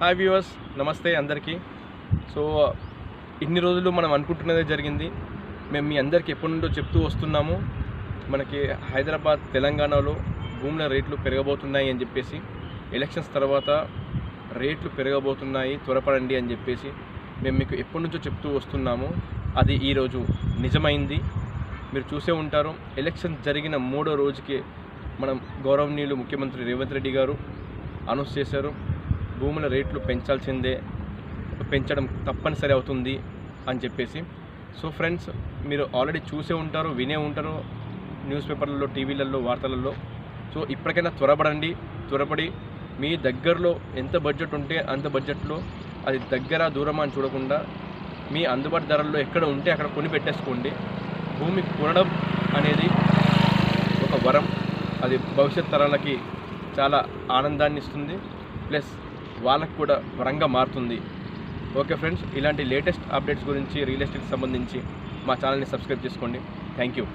Hi viewers నమస్తే అందరికీ. So ఇన్ని రోజులు మనం అనుకుంటున్నదే జరిగింది. మేము మీ అందరికీ ఎప్పటి నుండో చెప్తూ వస్తున్నాము. మనకి హైదరాబాద్ తెలంగాణలో భూముల రేట్లు పెరగబోతున్నాయి అని చెప్పేసి ఎలక్షన్స్ తర్వాత రేట్లు పెరగబోతున్నాయి త్వరపడండి అని చెప్పేసి మేము మీకు ఎప్పటి నుంచో చెప్తూ వస్తున్నాము. అది ఈరోజు నిజమైంది. మీరు చూసే ఉంటారు ఎలక్షన్ జరిగిన మూడో రోజుకి మనం గౌరవనీయులు ముఖ్యమంత్రి రేవంత్ రెడ్డి గారు అనౌన్స్ చేశారు. భూముల రేట్లు పెంచాల్సిందే పెంచడం తప్పనిసరి అవుతుంది అని చెప్పేసి. సో ఫ్రెండ్స్ మీరు ఆల్రెడీ చూసే ఉంటారు వినే ఉంటారు న్యూస్ పేపర్లలో టీవీలలో వార్తలలో. సో ఇప్పటికైనా త్వరపడండి త్వరపడి మీ దగ్గరలో ఎంత బడ్జెట్ ఉంటే అంత బడ్జెట్లో అది దగ్గర దూరమా అని చూడకుండా మీ అందుబాటు ధరల్లో ఎక్కడ ఉంటే అక్కడ కొని పెట్టేసుకోండి. భూమి కొనడం అనేది ఒక వరం. అది భవిష్యత్ తరాలకి చాలా ఆనందాన్ని ఇస్తుంది. ప్లస్ వాళ్ళకు కూడా వరంగా మారుతుంది. ఓకే ఫ్రెండ్స్ ఇలాంటి లేటెస్ట్ అప్డేట్స్ గురించి రియల్ ఎస్టేట్కి సంబంధించి మా ఛానల్ని సబ్స్క్రైబ్ చేసుకోండి. Thank you.